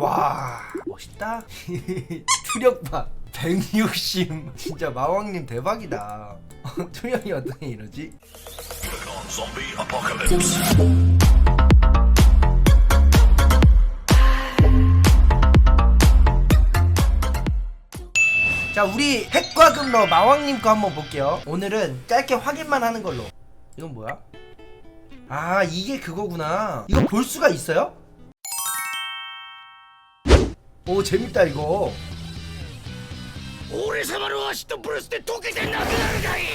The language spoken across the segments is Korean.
와. 멋있다. 투력 봐 160 진짜 마왕님 대박이다. 투력이 어떻게 이러지? 자 우리 핵과 금로 마왕님 거 한번 볼게요. 오늘은 짧게 확인만 하는 걸로. 이건 뭐야? 아 이게 그거구나. 이거 볼 수가 있어요? 오 재밌다 이거 俺様の足とブルスで溶けてなくなるがいい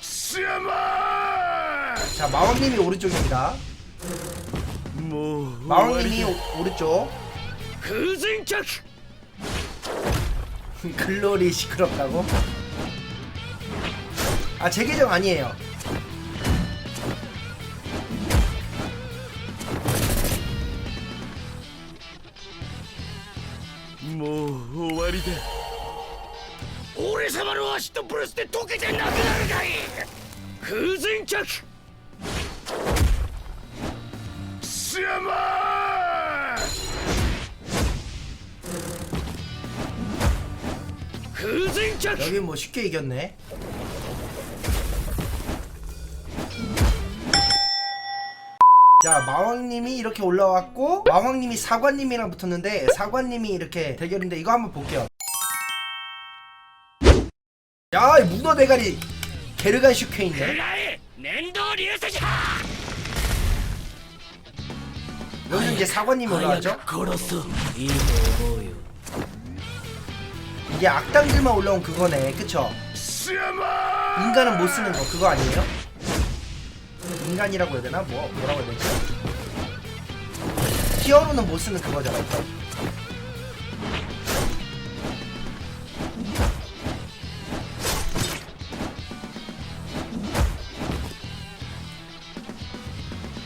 シャマ 자 마왕님이 오른쪽입니다 もう 마왕님이 오, 오른쪽 風前脚 글로리 시끄럽다고? 아 제 계정 아니에요 もう終わりだ俺様の足とブルスで溶けてなくなるがいい風前脚シャマ風前脚 여기 뭐 쉽게 이겼네 자 마왕님이 이렇게 올라왔고 마왕님이 사관님이랑 붙었는데 사관님이 이렇게 대결인데 이거 한번 볼게요 야이 문어 대가리 게르간 슈케 있네 え粘土流石だ 여기 이제 사관님이 올라왔죠 殺すいいと思うよ 이게 악당들만 올라온 그거네 그쵸 シャマ 인간은 못 쓰는 거 그거 아니에요? 인간이라고 해야 되나? 뭐 뭐라고 해야 되지? 히어로는 못 쓰는 그거잖아.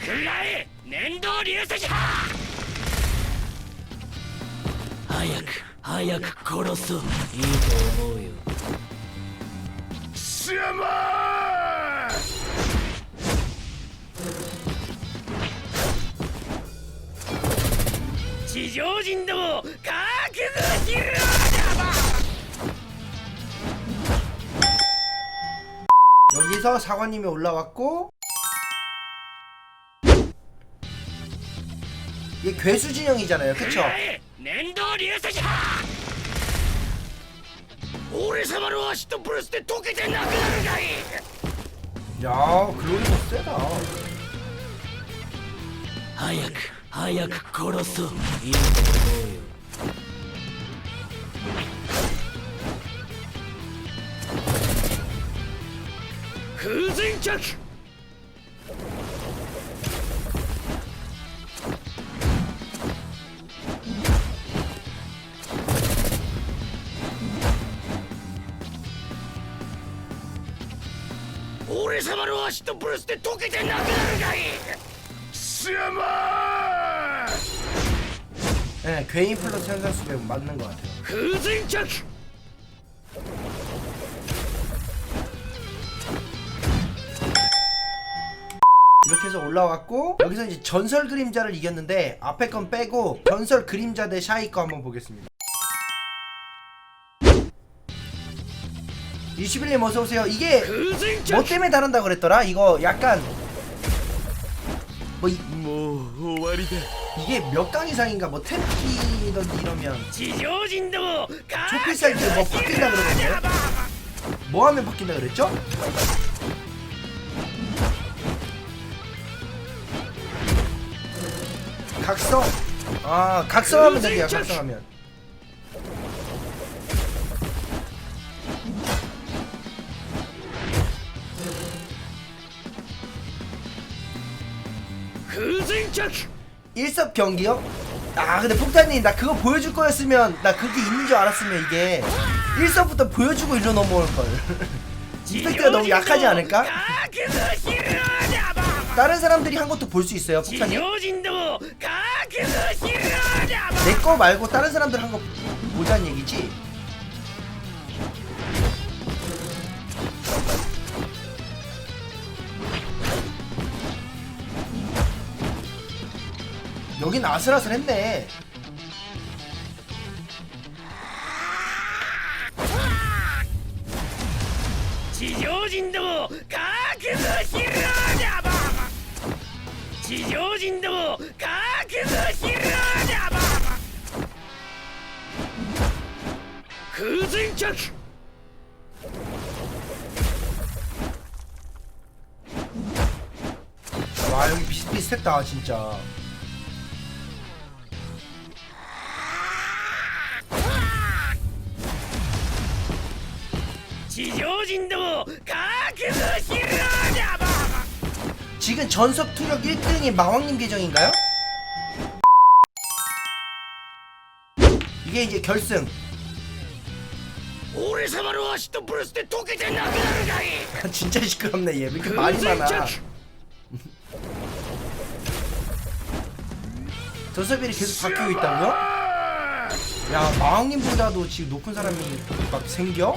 그食らえ粘土流石だ早く早く殺すいいと思うよシャ 地上人ども覚悟しろだば 여기서 사관님이 올라왔고 이게 괴수 진영이잖아요. 食 그쵸? らえ粘土流石だ俺様の足とブルスで溶けてなくなるがいい 야, 글로리도 세다. 早く 早く殺すいいと思うよ風前脚。俺様の足とブルスで溶けてなくなるがいい。シャマ 예, 네, 괜히 플러스 현상수 배우 맞는 것 같아요. 후진격! 이렇게 해서 올라왔고 여기서 이제 전설 그림자를 이겼는데 앞에 건 빼고 전설 그림자 대 샤이 거 한번 보겠습니다. 21님 어서오세요 이게 뭐 때문에 다른다고 그랬더라? 이거 약간 뭐 이, もう終わりだ 이게 몇 강 이상인가 뭐 템피던지 이러면 地上人ども 초필살기 뭐 바뀐다 그러던데 뭐 하면 바뀐다 그랬죠? 각성 아 각성하면 된대요 각성하면 그 진격! 일섭 경기요? 아 근데 폭탄님 나 그거 보여줄 거였으면 나 그게 있는 줄 알았으면 이게 일섭부터 보여주고 일로 넘어올 걸. 이펙트가 너무 약하지 않을까? 다른 사람들이 한 것도 볼 수 있어요 폭탄님. 내 거 말고 다른 사람들 한 거 보자는 얘기지. 여긴 아슬아슬했네. 지조진도 가크스시로 잡아. 지조진도 가크스시로 잡아. 그진척. 와 여기 비슷비슷했다 진짜. 지금 전석 투력 1등이 마왕님 계정인가요? 이게 이제 결승. 俺様の足とブルスで溶けてなくなるがいい 진짜 시끄럽네 얘. 왜 이렇게 말이 많아. 전섭일이 계속 바뀌고 있다고요? 야 마왕님보다도 지금 높은 사람이 막 생겨?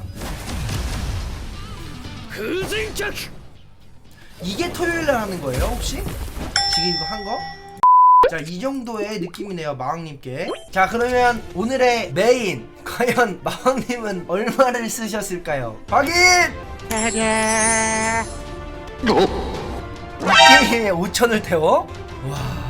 후진격! 이게 토요일 날 하는 거예요 혹시? 지금 이거 한 거? 자, 이 정도의 느낌이네요, 마왕님께. 자, 그러면 오늘의 메인. 과연 마왕님은 얼마를 쓰셨을까요? 확인! 예, 예, 예, 게임에 5천을 태워? 와.